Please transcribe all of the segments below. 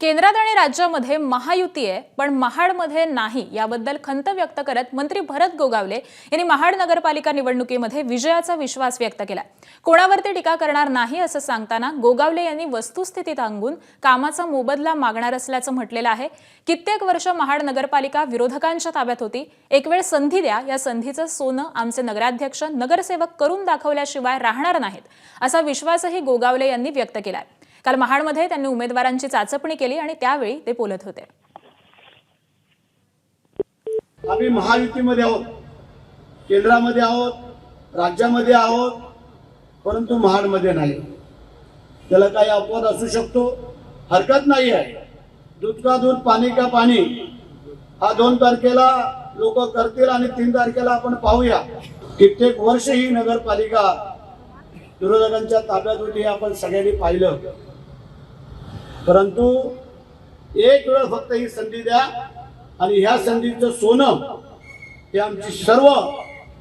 केंद्रात आणि राज्यामध्ये महायुती आहे पण महाडमध्ये नाही याबद्दल खंत व्यक्त करत मंत्री भरत गोगावले यांनी महाड नगरपालिका निवडणुकीमध्ये विजयाचा विश्वास व्यक्त केला. कोणावरती टीका करणार नाही असं सांगताना गोगावले यांनी वस्तुस्थिती सांगून कामाचा मोबदला मागणार असल्याचं म्हटलेलं आहे. कित्येक वर्ष महाड नगरपालिका विरोधकांच्या ताब्यात होती. एक वेळ संधी द्या या संधीचं सोनं आमचे नगराध्यक्ष नगरसेवक करून दाखवल्याशिवाय राहणार नाहीत असा विश्वासही गोगावले यांनी व्यक्त केला आहे काल महाडमध्ये त्यांनी उमेदवारांची चाचपणी केली आणि त्यावेळी ते बोलत होते. आम्ही महायुतीमध्ये आहोत. केंद्रामध्ये आहोत राज्यामध्ये आहोत परंतु महाडमध्ये नाही. त्याला काही अपवाद असू शकतो हरकत नाही आहे. दूध का दूध पाणी का पाणी हा दोन तारखेला लोक करतील आणि तीन तारखेला आपण पाहूया. कित्येक वर्ष ही नगरपालिका विरोधकांच्या ताब्यात होती हे आपण सगळ्यांनी पाहिलं. परंतु एक वेळ फक्त ही संधी द्या आणि ह्या संधीचं सोनं हे आमची सर्व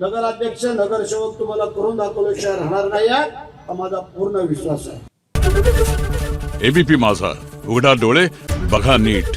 नगराध्यक्ष नगरसेवक तुम्हाला करून दाखवल्याशिवाय राहणार नाही हा माझा पूर्ण विश्वास आहे. एबीपी माझा उघडा डोळे बघा नीट.